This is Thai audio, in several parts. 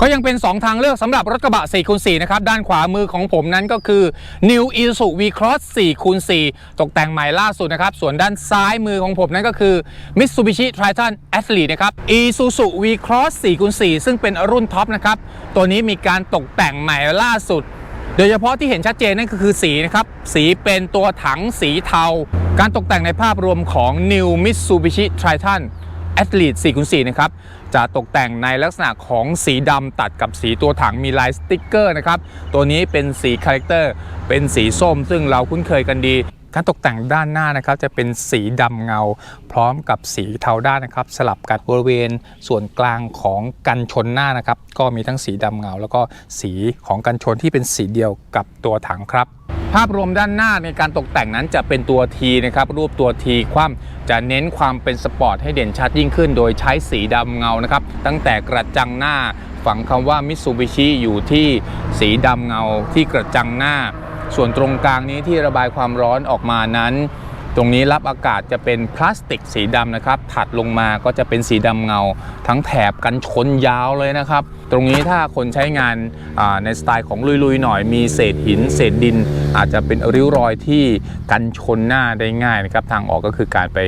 ก็ยังเป็น 2 ทางเลือกสำหรับรถกระบะ4คูณ4นะครับ ด้านขวามือของผมนั้นก็คือ New Isuzu V-Cross 4คูณ4ตกแต่งใหม่ล่าสุดนะครับ ส่วนด้านซ้ายมือของผมนั้นก็คือ Mitsubishi Triton Athlete นะครับ Isuzu V-Cross 4คูณ4ซึ่งเป็นรุ่นท็อปนะครับ ตัวนี้มีการตกแต่งใหม่ล่าสุด โดยเฉพาะที่เห็นชัดเจนนั่นก็คือสีนะครับ สีเป็นตัวถังสีเทา การตกแต่งในภาพรวมของ New Mitsubishi Triton แอตลีด4คูณ4นะครับ จะตกแต่งในลักษณะของสีดำตัดกับสีตัวถังมีลายสติ๊กเกอร์นะครับ ตัวนี้เป็นสีคาแรคเตอร์ เป็นสีส้มซึ่งเราคุ้นเคยกันดี การตกแต่งด้านหน้านะครับจะเป็นสีดำเงา พร้อมกับสีเทาด้านนะครับ สลับกันบริเวณส่วนกลางของกันชนหน้านะครับ ก็มีทั้งสีดำเงา แล้วก็สีของกันชนที่เป็นสีเดียวกับตัวถังครับภาพรวมด้านหน้าในการตกแต่งนั้นจะเป็นตัว T นะครับรูปตัว T คว่ำจะเน้นความเป็นสปอร์ตให้เด่นชัดยิ่งขึ้น โดยใช้สีดำเงานะครับ ตั้งแต่กระจังหน้า ฝังคำว่า Mitsubishi อยู่ที่สีดำเงาที่กระจังหน้า ส่วนตรงกลางนี้ที่ระบายความร้อนออกมานั้น ตรงนี้รับอากาศจะเป็นพลาสติกสีดำนะครับ ถัดลงมาก็จะเป็นสีดำเงา ทั้งแถบกันชนยาวเลยนะครับ ตรงนี้ถ้าคนใช้งานในสไตล์ของลุยๆหน่อยมีเศษหิน เศษดิน อาจจะเป็นริ้วรอยที่กันชนหน้าได้ง่ายนะครับ ทางออกก็คือการไป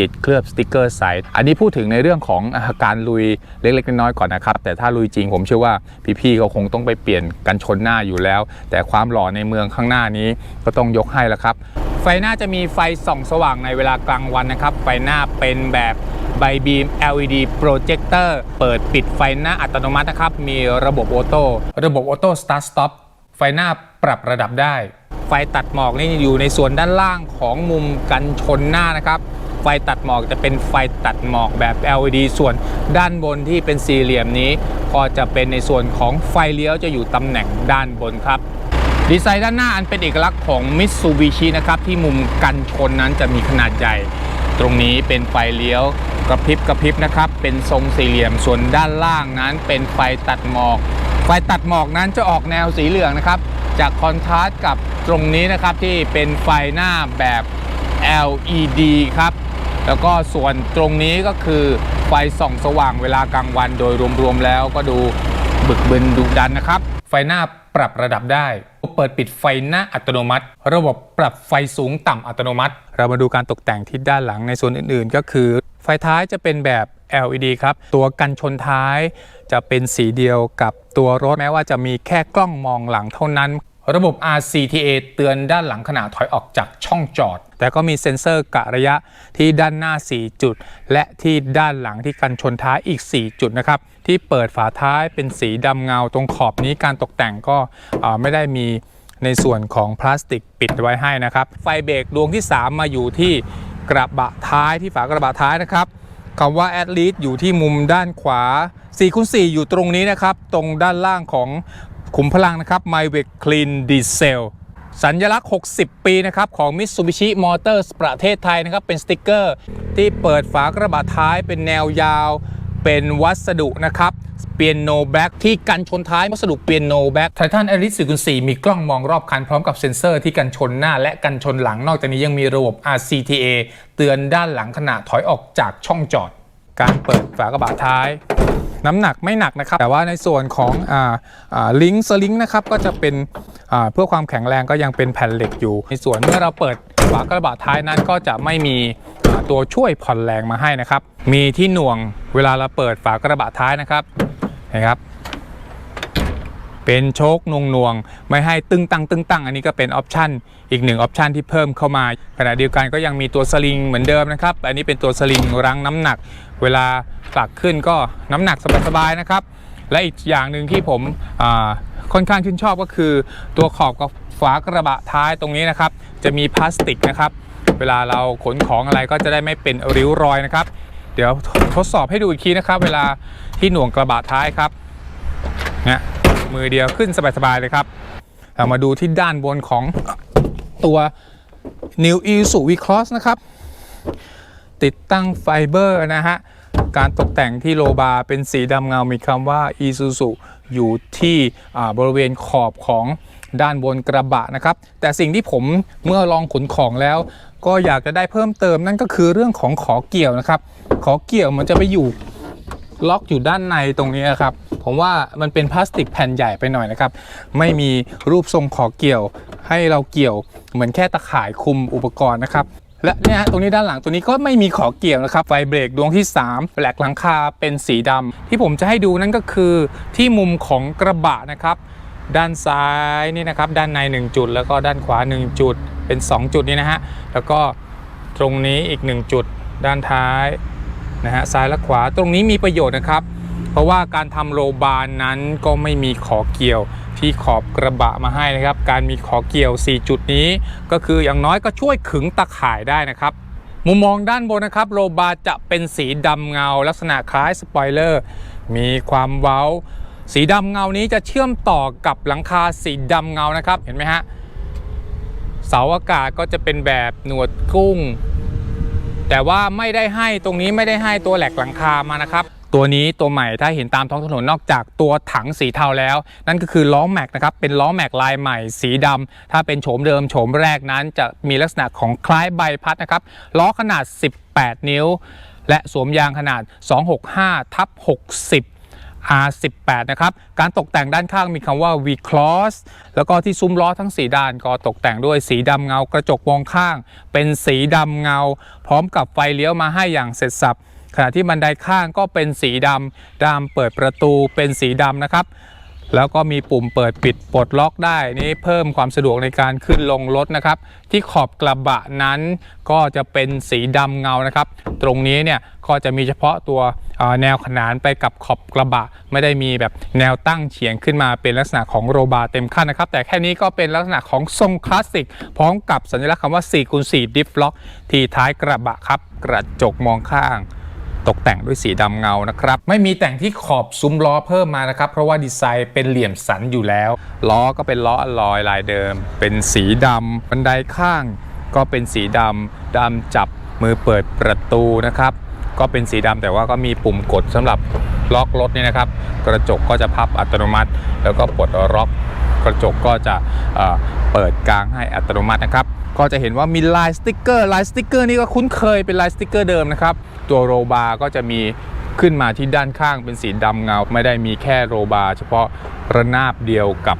ติดเคลือบสติกเกอร์ใสอันนี้พูดถึงในเรื่องของอาการลุยเล็ก ๆ น้อยๆก่อนนะครับ แต่ถ้าลุยจริงผมเชื่อว่าพี่ๆก็คงต้องไปเปลี่ยนกันชนหน้าอยู่แล้ว แต่ความหล่อในเมืองข้างหน้านี้ก็ต้องยกให้แล้วครับ ไฟหน้าจะมีไฟส่องสว่างในเวลากลางวันนะครับ ไฟหน้าเป็นแบบไบบีม LED Projector เปิดปิดไฟหน้าอัตโนมัตินะครับ มีระบบออโต้ระบบออโต้ Start Stop ไฟหน้าปรับระดับได้ ไฟตัดหมอกนี่อยู่ในส่วนด้านล่างของมุมกันชนหน้านะครับ ไฟตัดหมอกจะเป็นไฟตัดหมอกแบบ LED ส่วนด้านบนที่เป็นสี่เหลี่ยมนี้ ก็จะเป็นในส่วนของไฟเลี้ยวจะอยู่ตำแหน่งด้านบนครับดีไซน์ด้านหน้าอันเป็นเอกลักษณ์ของ Mitsubishi นะครับที่มุมกันชนนั้นจะมีขนาดใหญ่ ตรงนี้เป็นไฟเลี้ยวกระพริบกระพริบนะครับ เป็นทรงสี่เหลี่ยมส่วนด้านล่างนั้นเป็นไฟตัดหมอก ไฟตัดหมอกนั้นจะออกแนวสีเหลืองนะครับ จากคอนทราสต์กับตรงนี้นะครับที่เป็นไฟหน้าแบบ LED ครับ แล้วก็ส่วนตรงนี้ก็คือไฟส่องสว่างเวลากลางวันโดยรวมๆแล้วก็ดูบึกบึนดุดันนะครับ ไฟหน้าปรับระดับได้ เปิดปิดไฟหน้าอัตโนมัติ ระบบปรับไฟสูงต่ำอัตโนมัติ เรามาดูการตกแต่งที่ด้านหลังในส่วนอื่นๆ ก็คือ ไฟท้ายจะเป็นแบบ LED ครับ ตัวกันชนท้ายจะเป็นสีเดียวกับตัวรถแม้ว่าจะมีแค่กล้องมองหลังเท่านั้น ระบบ RCTA เตือนด้านหลังขณะถอยออกจากช่องจอด แต่ก็มีเซ็นเซอร์กะระยะที่ด้านหน้า 4 จุด และที่ด้านหลังที่กันชนท้ายอีก 4 จุดนะครับ ที่เปิดฝาท้ายเป็นสีดำเงาตรงขอบนี้การตกแต่งก็ไม่ได้มีในส่วนของพลาสติกปิดไว้ให้นะครับ ไฟเบรกดวงที่ 3 มาอยู่ที่กระบะท้ายที่ฝากระบะท้ายนะครับคำว่า a t l e t อยู่ที่มุมด้านขวา4คูณ4อยู่ตรงนี้นะครับ ตรงด้านล่างของ ขุมพลังนะครับ m y w e c Clean Diesel สัญลักษณ์ 60 ปีนะครับของ Mitsubishi Motors ประเทศไทยนะครับเป็นสติกเกอร์ ที่เปิดฝากระบะท้ายเป็นแนวยาว เป็นวัสดุนะครับเปียโนแบ็กที่กันชนท้ายวัสดุเปียโนแบ็กไททัน a l i s 4 4มีกล้องมองรอบคันพร้อมกับเซ็นเซอร์ที่กันชนหน้าและกันชนหลังนอกจากนี้ยังมีระบบ RCTA เตือนด้านหลังขณะถอยออกจากช่องจอด การเปิดฝากระบะท้าย น้ำหนักไม่หนักนะครับ แต่ว่าในส่วนของอ่าอ่าลิงก์สลิงนะครับก็จะเป็นอ่าเพื่อความแข็งแรงก็ยังเป็นแผ่นเหล็กอยู่ ในส่วนเมื่อเราเปิดฝากระบะท้ายนั้นก็จะไม่มีตัวช่วยผ่อนแรงมาให้นะครับ มีที่หน่วงเวลาเราเปิดฝากระบะท้ายนะครับนะครับ เป็นโชคนงนวง ไม่ให้ตึงตังตึงตังอันนี้ก็เป็นออปชันอีกหนึ่งออปชันที่เพิ่มเข้ามาขณะเดียวกันก็ยังมีตัวสลิงเหมือนเดิมนะครับ อันนี้เป็นตัวสลิงรั้งน้ำหนัก เวลาปลักขึ้นก็น้ำหนักสบายๆนะครับ และอีกอย่างหนึ่งที่ผมค่อนข้างชื่นชอบก็คือ ตัวขอบกับฝากระบะท้ายตรงนี้นะครับ จะมีพลาสติกนะครับ เวลาเราขนของอะไรก็จะได้ไม่เป็นริ้วรอยนะครับ เดี๋ยวทดสอบให้ดูอีกทีนะครับ เวลาที่หน่วงกระบะท้ายครับเนี่ย มือเดียวขึ้นสบายๆเลยครับ เรามาดูที่ด้านบนของตัว New Isuzu V-Cross นะครับ ติดตั้งไฟเบอร์นะฮะ การตกแต่งที่โลบาร์เป็นสีดำเงา มีคำว่า Isuzu อยู่ที่บริเวณขอบของด้านบนกระบะนะครับ แต่สิ่งที่ผมเมื่อลองขนของแล้ว ก็อยากจะได้เพิ่มเติมนั่นก็คือเรื่องของขอเกี่ยวนะครับ ขอเกี่ยวมันจะไปอยู่ ล็อกอยู่ด้านในตรงนี้ครับ ผมว่ามันเป็นพลาสติกแผ่นใหญ่ไปหน่อยนะครับ ไม่มีรูปทรงขอเกี่ยว ให้เราเกี่ยวเหมือนแค่ตะข่ายคุมอุปกรณ์นะครับ และเนี่ยฮะตรงนี้ด้านหลังตัวนี้ก็ไม่มีขอเกี่ยวนะครับ ไฟเบรกดวงที่3แปลกหลังคาเป็นสีดำที่ผมจะให้ดูนั่นก็คือที่มุมของกระบะนะครับ ด้านซ้ายนี่นะครับ ด้านใน 1 จุด แล้วก็ด้านขวา 1 จุด เป็น 2 จุดนี้นะฮะแล้วก็ตรงนี้อีก 1 จุด ด้านท้าย นะฮะซ้ายและขวาตรงนี้มีประโยชน์นะครับ เพราะว่าการทำโลบานนั้นก็ไม่มีขอเกี่ยวที่ขอบกระบะมาให้นะครับ การมีขอเกี่ยว 4 จุดนี้ ก็คืออย่างน้อยก็ช่วยขึงตะข่ายได้นะครับมุมมองด้านบนนะครับ โลบาจะเป็นสีดำเงา ลักษณะคล้ายสปอยเลอร์ มีความเว้า สีดำเงานี้จะเชื่อมต่อกับหลังคาสีดำเงานะครับ เห็นไหมฮะ เสาอากาศก็จะเป็นแบบหนวดกุ้ง แต่ว่าไม่ได้ให้ตรงนี้ไม่ได้ให้ตัวแหลกหลังคามานะครับ ตัวนี้ตัวใหม่ถ้าเห็นตามท้องถนนนอกจากตัวถังสีเทาแล้ว นั่นก็คือล้อแม็กนะครับเป็นล้อแม็กลายใหม่สีดำถ้าเป็นโฉมเดิมโฉมแรกนั้นจะมีลักษณะของคล้ายใบพัดนะครับล้อขนาด 18 นิ้ว และสวมยางขนาด 265ทับ60 R18 นะครับ การตกแต่งด้านข้างมีคำว่า V Cross แล้วก็ที่ซุ้มล้อทั้ง 4 ด้านก็ตกแต่งด้วยสีดำเงากระจกมองข้าง เป็นสีดำเงา พร้อมกับไฟเลี้ยวมาให้อย่างเสร็จสับขณะที่บันไดข้างก็เป็นสีดำดามเปิดประตูเป็นสีดำนะครับ แล้วก็มีปุ่มเปิดปิดปลดล็อกได้นี่เพิ่มความสะดวกในการขึ้นลงรถนะครับ ที่ขอบกระบะนั้นก็จะเป็นสีดำเงานะครับ ตรงนี้เนี่ยก็จะมีเฉพาะตัวแนวขนานไปกับขอบกระบะ ไม่ได้มีแบบแนวตั้งเฉียงขึ้นมาเป็นลักษณะของโรบาเต็มขั้นนะครับ แต่แค่นี้ก็เป็นลักษณะของทรงคลาสสิกพร้อมกับสัญลักษณ์คำว่า4คูณ4 diff lock ที่ท้ายกระบะครับ กระจกมองข้าง ตกแต่งด้วยสีดำเงานะครับ ไม่มีแต่งที่ขอบซุ้มล้อเพิ่มมานะครับ เพราะว่าดีไซน์เป็นเหลี่ยมสันอยู่แล้ว ล้อก็เป็นล้ออลลอยลายเดิม เป็นสีดำบันไดข้าง ก็เป็นสีดำดำจับมือเปิดประตูนะครับ ก็เป็นสีดำแต่ว่าก็มีปุ่มกดสำหรับล็อกรถนี่นะครับ กระจกก็จะพับอัตโนมัติ แล้วก็ปลดล็อกกระจกก็จะเปิดกลางให้อัตโนมัตินะครับ ก็จะเห็นว่ามีลายสติกเกอร์ลายสติกเกอร์นี่ก็คุ้นเคยเป็นลายสติกเกอร์เดิมนะครับตัวโรบาร์ก็จะมีขึ้นมาที่ด้านข้างเป็นสีดำเงา ไม่ได้มีแค่โรบาร์เฉพาะระนาบเดียวกับ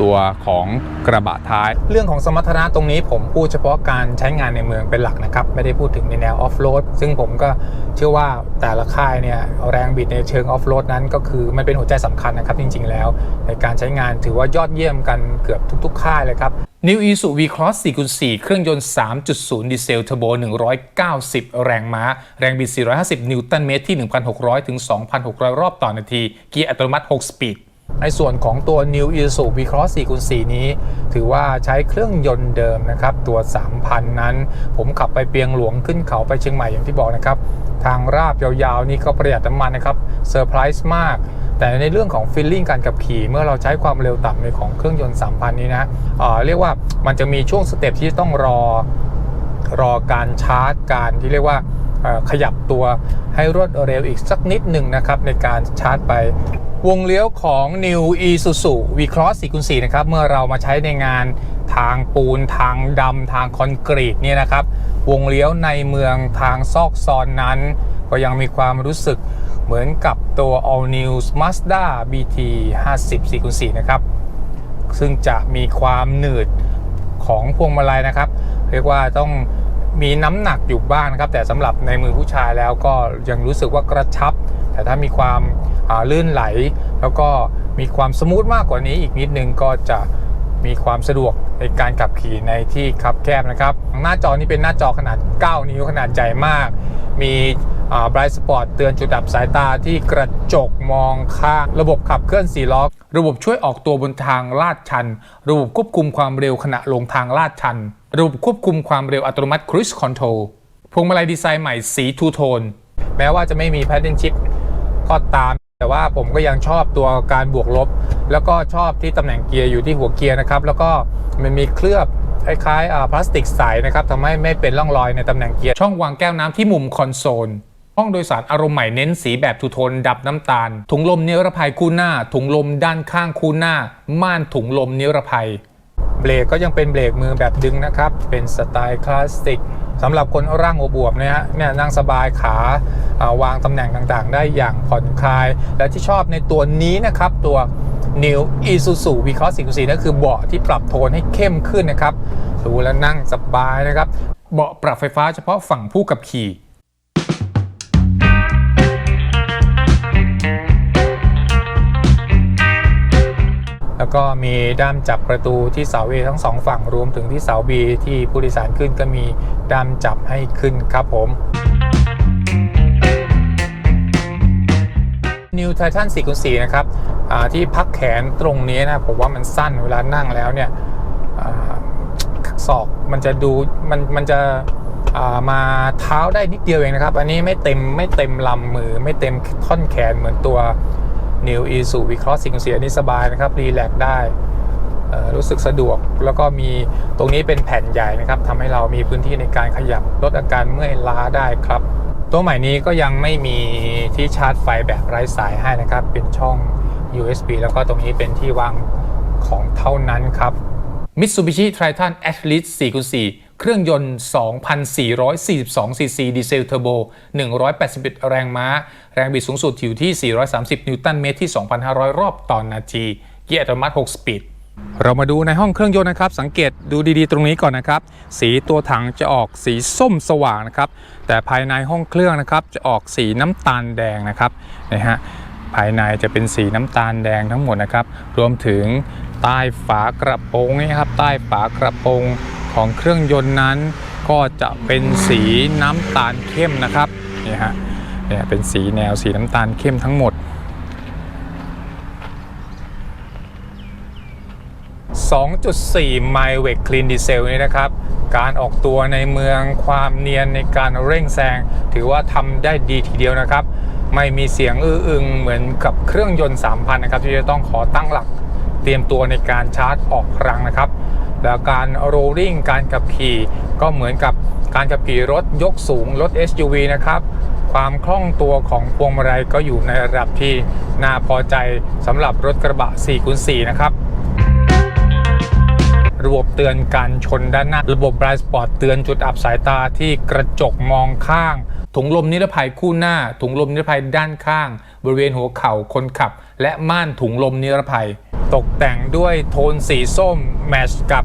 ตัวของกระบะท้าย เรื่องของสมรรถนะตรงนี้ผมพูดเฉพาะการใช้งานในเมืองเป็นหลักนะครับ ไม่ได้พูดถึงในแนวออฟโรดซึ่งผมก็เชื่อว่าแต่ละค่ายเนี่ยแรงบิดในเชิงออฟโรดนั้นก็คือมันเป็นหัวใจสำคัญนะครับจริงๆแล้ว ในการใช้งานถือว่ายอดเยี่ยมกันเกือบทุก ๆ ค่ายเลยครับ New Isuzu V-Cross 4x4 เครื่องยนต์ 3.0 ดีเซลเทอร์โบ 190 แรงม้า แรงบิด 450 นิวตันเมตรที่ 1,600 ถึง 2,600 รอบต่อนาที เกียร์อัตโนมัติ 6 สปีด ในส่วนของตัว New i s u V-Cross 4x4 นี้ ถือว่าใช้เครื่องยนต์เดิมนะครับ ตัว 3,000 นั้น ผมขับไปเปียงหลวงขึ้นเขาไปเชียงใหม่อย่างที่บอกนะครับ ทางราบยาวๆ นี่ก็ประหยัดน้ำมันนะครับ เซอร์ไพรส์มาก แต่ในเรื่องของฟีลลิ่งการขับขี่ เมื่อเราใช้ความเร็วต่ำในของเครื่องยนต์ 3,000 นี้นะเเรียกว่ามันจะมีช่วงสเต็ปที่ต้องรอรอการชาร์จการที่เรียกว่าขยับตัวให้รวดเร็วอีกสักนิดหนึ่งนะครับ ในการชาร์จไปวงเลี้ยวของ New Isuzu V-Cross 4x4 นะครับ เมื่อเรามาใช้ในงานทางปูนทางดำทางคอนกรีตเนี่ยนะครับ วงเลี้ยวในเมืองทางซอกซอนนั้น ก็ยังมีความรู้สึก เหมือนกับตัว All New Mazda BT 50 4x4 นะครับ ซึ่งจะมีความหนืดของพวงมาลัยนะครับ เรียกว่าต้องมีน้ำหนักอยู่บ้างนะครับ แต่สำหรับในมือผู้ชายแล้วก็ยังรู้สึกว่ากระชับ แต่ถ้ามีความาลื่นไหล แล้วก็มีความสมูทมากกว่านี้อีกนิดนึงก็จะมีความสะดวกในการขับขี่ในที่คับแคบนะครับ หน้าจอนี้เป็นหน้าจอขนาด 9 นิ้วขนาดใหญ่มาก มีบรายสปอร์ตเตือนจุดดับสายตาที่กระจกมองข้างระบบขับเคลื่อน4ล้อ ระบบช่วยออกตัวบนทางลาดชัน ระบบควบคุมความเร็วขณะลงทางลาดชัน ระบบควบคุมความเร็วอัตโนมัติ Cruise Control พวงมาลัยดีไซน์ใหม่สีทูโทน แม้ว่าจะไม่มี Paddle Shift ก็ตาม แต่ว่าผมก็ยังชอบตัวการบวกลบ แล้วก็ชอบที่ตำแหน่งเกียร์อยู่ที่หัวเกียร์นะครับ แล้วก็มันมีเคลือบคล้ายๆอ่าพลาสติกใสนะครับทำให้ไม่เป็นร่องรอยในตำแหน่งเกียร์ ช่องวางแก้วน้ำที่มุมคอนโซล ห้องโดยสารอารมณ์ใหม่เน้นสีแบบทูโทนดับน้ำตาล ถุงลมนิรภัยคู่หน้า ถุงลมด้านข้างคู่หน้า ม่านถุงลมนิรภัย เบรกก็ยังเป็นเบรกมือแบบดึงนะครับ เป็นสไตล์คลาสสิกสำหรับคนร่างอวบเนี่ยฮะเนี่ยนั่งสบายขาาวางตำแหน่งต่างๆ ได้อย่างผ่อนคลาย และที่ชอบในตัวนี้นะครับ ตัว New Isuzu V-Cross 4.4นั่นคือเบาะที่ปรับโทนให้เข้มขึ้นนะครับดูแล้วนั่งสบายนะครับเบาะปรับไฟฟ้าเฉพาะฝั่งผู้ขับขี่ ก็มีด้ามจับประตูที่เสา A ทั้งสองฝั่งรวมถึงที่เสา B ที่ผู้โดยสารขึ้นก็มีด้ามจับให้ขึ้นครับผม New Titan 404 นะครับที่พักแขนตรงนี้นะผมว่ามันสั้นเวลานั่งแล้วเนี่ยศอกมันจะดูมันมันจะามาเท้าได้นิดเดียวเองนะครับ อันนี้ไม่เต็มไม่เต็มลำมือไม่เต็มท่อนแขนเหมือนตัว New e s u v Cross 4คูณ4อันนี้สบายนะครับ รีแลกซ์ได้ รู้สึกสะดวกแล้วก็มีตรงนี้เป็นแผ่นใหญ่นะครับทำให้เรามีพื้นที่ในการขยับลดอาการเมื่อยล้าได้ครับ ตัวใหม่นี้ก็ยังไม่มีที่ชาร์จไฟแบบไร้สายให้นะครับ เป็นช่อง USB แล้วก็ตรงนี้เป็นที่วางของเท่านั้นครับ Mitsubishi Triton Athlete 4x4 เครื่องยนต์ 2,442 ซีซีดีเซลเทอร์โบ 181 แรงม้า แรงบิดสูงสุดอยู่ที่ 430 นิวตันเมตรที่ 2,500 รอบต่อนนาที เกียร์อัตโนมัติ 6 สปีด เรามาดูในห้องเครื่องยนต์นะครับ สังเกตดูดีๆ ตรงนี้ก่อนนะครับ สีตัวถังจะออกสีส้มสว่างนะครับ แต่ภายในห้องเครื่องนะครับจะออกสีน้ำตาลแดงนะครับนะฮะภายในจะเป็นสีน้ำตาลแดงทั้งหมดนะครับ รวมถึงใต้ฝากระโปรงนี่ครับ ใต้ฝากระโปรง ของเครื่องยนต์นั้น ก็จะเป็นสีน้ำตาลเข้มนะครับนี่ฮะเนี่ยเป็นสีแนวสีน้ำตาลเข้มทั้งหมด 2.4ไมล์เวกคลีนดีเซลนี่นะครับ การออกตัวในเมืองความเนียนในการเร่งแซง ถือว่าทำได้ดีทีเดียวนะครับ ไม่มีเสียงอื้ออึงเหมือนกับเครื่องยนต์ 3,000 นะครับ ที่จะต้องขอตั้งหลักเตรียมตัวในการชาร์จออกพลังนะครับ แล้วการโรลลิ่งการขับขี่ ก็เหมือนกับการขับขี่รถยกสูงรถ SUV นะครับ ความคล่องตัวของพวงมาลัยก็อยู่ในระดับที่น่าพอใจสำหรับรถกระบะ 4x4 นะครับระบบเตือนการชนด้านหน้า ระบบ Blind Spot เตือนจุดอับสายตาที่กระจกมองข้าง ถุงลมนิรภัยคู่หน้า ถุงลมนิรภัยด้านข้าง บริเวณหัวเข่าคนขับ และม่านถุงลมนิรภัย ตกแต่งด้วยโทนสีส้มแมชกับ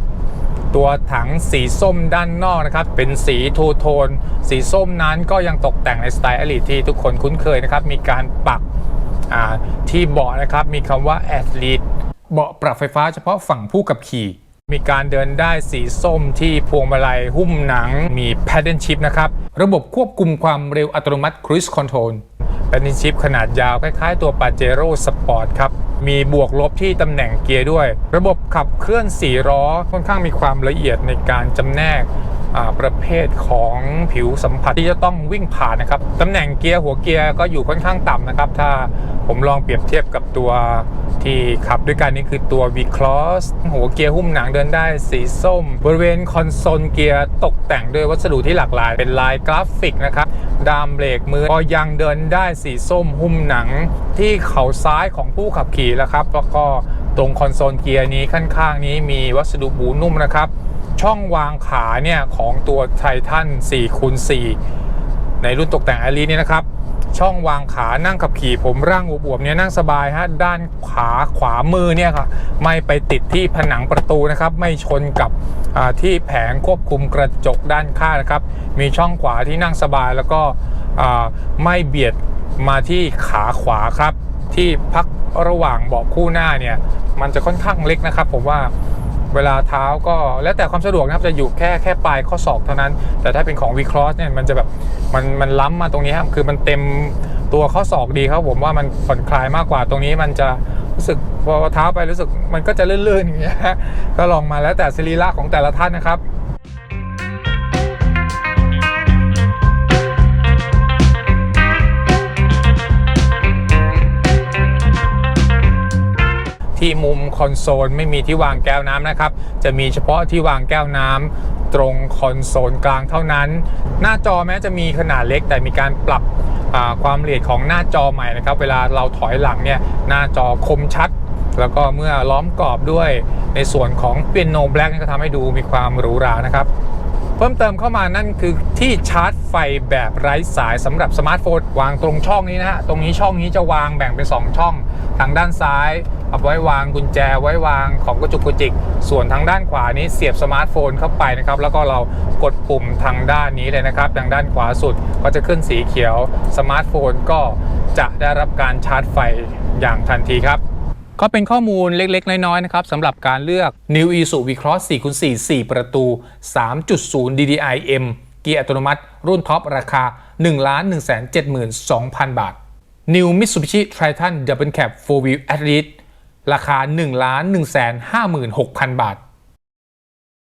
ตัวถังสีส้มด้านนอกนะครับ เป็นสีทูโทน สีส้มนั้นก็ยังตกแต่งในสไตล์อลีที่ทุกคนคุ้นเคยนะครับ มีการปักที่เบาะนะครับ มีคำว่า Athlete เบาะปรับไฟฟ้าเฉพาะฝั่งผู้ขับขี่มีการเดินได้สีส้มที่พวงมาลัยหุ้มหนังมี Paddle Shift นะครับ ระบบควบคุมความเร็วอัตโนมัติ Cruise Control Paddle Shift ขนาดยาวคล้ายๆ ตัว Pajero Sport ครับ มีบวกลบที่ตำแหน่งเกียร์ด้วย ระบบขับเคลื่อน4ล้อค่อนข้างมีความละเอียดในการจำแนกประเภทของผิวสัมผัสที่จะต้องวิ่งผ่านนะครับตำแหน่งเกียร์หัวเกียร์ก็อยู่ค่อนข้างต่ำนะครับ ถ้าผมลองเปรียบเทียบกับตัวที่ขับด้วยกันนี่คือตัว V-Cross หัวเกียร์หุ้มหนังเดินได้สีส้ม บริเวณคอนโซลเกียร์ตกแต่งด้วยวัสดุที่หลากหลาย เป็นลายกราฟิกนะครับดามเบรกมือก็ยังเดินได้สีส้มหุ้มหนังที่เข่าซ้ายของผู้ขับขี่แล้วครับแล้วก็ตรงคอนโซลเกียร์นี้ข้างๆนี้มีวัสดุบูนุ่มนะครับ ช่องวางขาเนี่ยของตัวไททัน4คูณ4ในรุ่นตกแต่งอลีนี่นะครับ ช่องวางขานั่งขับขี่ผมร่างอวบๆเนี่ยนั่งสบายฮะด้านขวาขวามือเนี่ยค่ะไม่ไปติดที่ผนังประตูนะครับ ไม่ชนกับที่แผงควบคุมกระจกด้านข้างนะครับ มีช่องขวาที่นั่งสบายแล้วก็ไม่เบียดมาที่ขาขวาครับ ที่พักระหว่างเบาะคู่หน้าเนี่ยมันจะค่อนข้างเล็กนะครับ ผมว่า เวลาเท้าก็แล้วแต่ความสะดวกนะครับจะอยู่แค่แค่ปลายข้อศอกเท่านั้น แต่ถ้าเป็นของวีครอสเนี่ยมันจะแบบมันมันล้ำมาตรงนี้ครับคือมันเต็มตัวข้อศอกดีครับผมว่ามันผ่อนคลายมากกว่าตรงนี้มันจะรู้สึกพอเท้าไปรู้สึกมันก็จะลื่นๆอย่างเงี้ยก็ลองมาแล้วแต่สรีระของแต่ละท่านนะครับ ที่มุมคอนโซลไม่มีที่วางแก้วน้ำนะครับ จะมีเฉพาะที่วางแก้วน้ำตรงคอนโซลกลางเท่านั้น หน้าจอแม้จะมีขนาดเล็กแต่มีการปรับความละเอียดของหน้าจอใหม่นะครับ เวลาเราถอยหลังเนี่ยหน้าจอคมชัด แล้วก็เมื่อล้อมกรอบด้วยในส่วนของเปียโนแบล็กนี่ก็ทำให้ดูมีความหรูหรานะครับ เพิ่มเติมเข้ามานั่นคือที่ชาร์จไฟแบบไร้สายสำหรับสมาร์ทโฟนวางตรงช่องนี้นะฮะ ตรงนี้ช่องนี้จะวางแบ่งเป็น 2 ช่อง ทางด้านซ้ายเอาไว้วางกุญแจไว้วางของกระจุกกระจิก ส่วนทางด้านขวานี้เสียบสมาร์ทโฟนเข้าไปนะครับ แล้วก็เรากดปุ่มทางด้านนี้เลยนะครับ ทางด้านขวาสุดก็จะขึ้นสีเขียว สมาร์ทโฟนก็จะได้รับการชาร์จไฟอย่างทันทีครับ ก็เป็นข้อมูลเล็กๆ น้อยๆนะครับสำหรับการเลือก New Isuzu V-Cross 4x4 4 ประตู 3.0 DDI M เกียร์อัตโนมัติ รุ่นท็อปราคา 1 1 7 2 0 0 0 บาท New Mitsubishi Triton Double Cab 4 Wheel Athlete ราคา 1 1 5 6 0 0 0 บาท